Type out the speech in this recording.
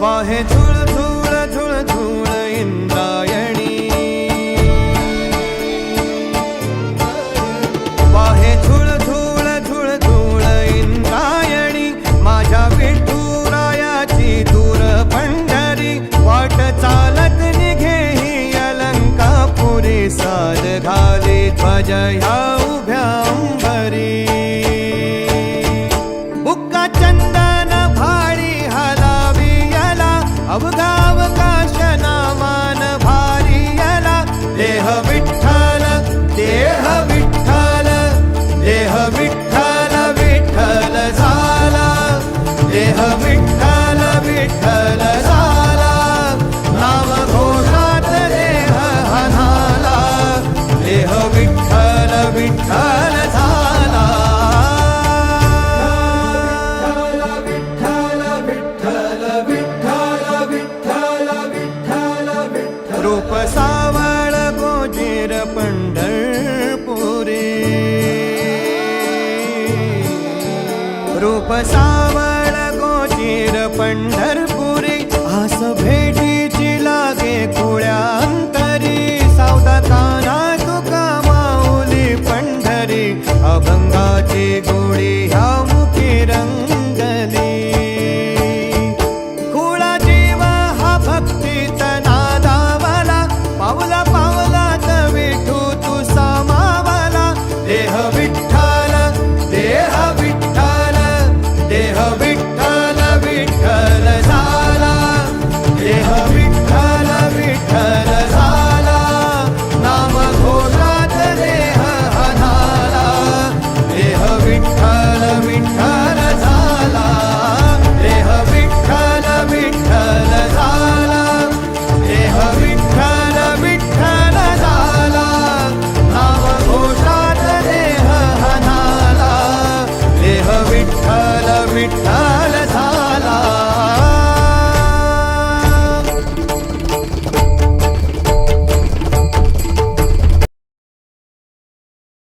बाहें जुड़ সাবধান रूप सावळ गोजेर पंढरपुरी. रूप सावळ गोजेर पंढरपुरी. आस भेटीची लागे कुळ्या